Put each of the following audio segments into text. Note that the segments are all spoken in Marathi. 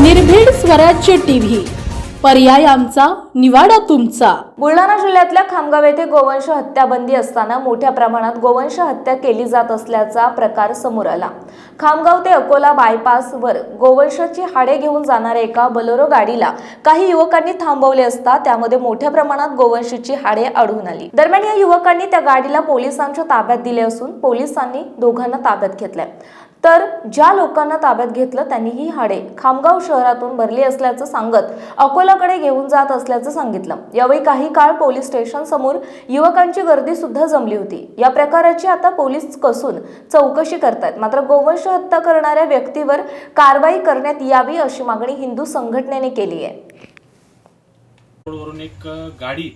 निर्भीड स्वराज्य टीव्ही. पर्याय आमचा निवाडा तुमचा. बुलढाणा जिल्ह्यातल्या खामगाव येथे गोवंश हत्या बंदी असताना मोठ्या प्रमाणात गोवंश हत्या केली जात असल्याचा प्रकार समोर आला. खामगाव ते अकोला बायपासवर गोवंशाची हाडे घेऊन जाणाऱ्या एका बलोरो गाडीला काही युवकांनी थांबवले असता त्यामध्ये मोठ्या प्रमाणात गोवंशीची हाडे आढळून आली. दरम्यान या युवकांनी त्या गाडीला पोलिसांच्या ताब्यात दिले असून पोलिसांनी दोघांना ताब्यात घेतलंय. तर ज्या लोकांना ताब्यात घेतलं त्यांनी ही हाडे. खामगाव शहरातून भरली असल्याचं सांगत अकोलाकडे घेऊन जात असल्याचं सांगितलं. यावेळी काही काळ पोलीस स्टेशन समोर युवकांची गर्दी सुद्धा जमली होती. या प्रकाराची आता पोलीस कसून चौकशी करतात मात्र गोवंश हत्या करणाऱ्या व्यक्तीवर कारवाई करण्यात यावी अशी मागणी हिंदू संघटनेने केली आहे. एक गाडी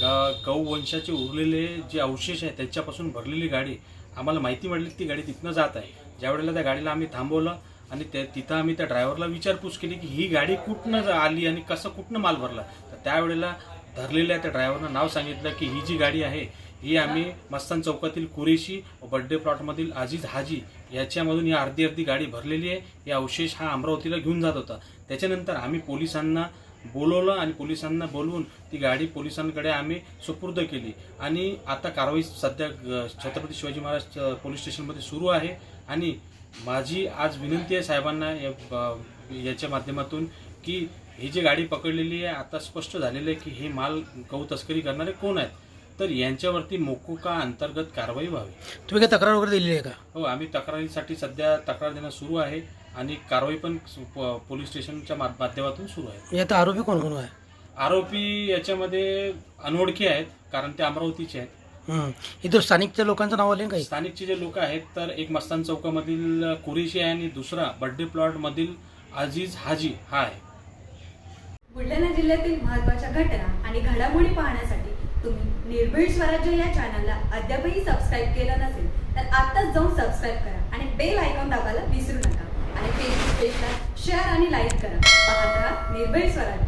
गा वंशाचे उरलेले जे अवशेष आहेत त्याच्यापासून भरलेली गाडी आम्हाला माहिती मिळाली ती गाडी तिथनं जात आहे. ज्या वेळेला त्या गाडीला आम्ही थांबवलं आणि त्या तिथं आम्ही त्या ड्रायव्हरला विचारपूस केली की ही गाडी कुठनं आली आणि कसं कुठनं माल भरला? तर त्यावेळेला धरलेल्या त्या ड्रायव्हरनं नाव सांगितलं की ही जी गाडी आहे ही आम्ही मस्तान चौकातील कुरेशी बड्डे प्लॉटमधील अजीज हाजी याच्यामधून ही अर्धी अर्धी गाडी भरलेली आहे. या अवशेष हा अमरावतीला घेऊन जात होता. त्याच्यानंतर आम्ही पोलिसांना बोलवलं आणि पोलिसांना बोलवून ती गाडी पोलिसांकडे आम्ही सुपूर्द केली. आणि आता कारवाई सध्या छत्रपती शिवाजी महाराज पोलीस स्टेशनमध्ये सुरू आहे. आणि माझी आज विनंती आहे साहेबांना याच्या माध्यमातून की ही जी गाडी पकडलेली आहे आता स्पष्ट झालेलं आहे की हे माल गौ तस्करी करणारे कोण आहेत? तर यांच्यावरती मोकोका अंतर्गत कारवाई व्हावी. तुम्ही काय तक्रार वगैरे दिलेली आहे का? हो आम्ही तक्रारीसाठी सध्या तक्रार देणं सुरू आहे. आणि कारवाई पण सु- प- पोलीस स्टेशनच्या मा- माध्यमातून सुरू आहे. यात आरोपी कोण कोण आहे? आरोपी याच्यामध्ये अनोळखी आहेत कारण ते अमरावतीचे आहेत. हं. इथं स्थानिकच्या लोकांचं नाव आले काही? स्थानिकचे जे लोक आहेत तर एक मस्तान चौकामधील कुरेशी आहे आणि दुसरा बड्डे प्लॉट मधील अजीज हाजी हा आहे. बुलढाणा जिल्ह्यातील महत्त्वाच्या घटना आणि घडामोडी पाहण्यासाठी तुम्ही निर्भीड स्वराज्य या चॅनलला अद्यापही सबस्क्राईब केलं नसेल तर आत्ताच जाऊन सबस्क्राईब करा आणि बेल आयकॉन दाबायला विसरू नका. आणि शेअर आणि लाईक करा. पाहत राहा निर्भय स्वराज्य.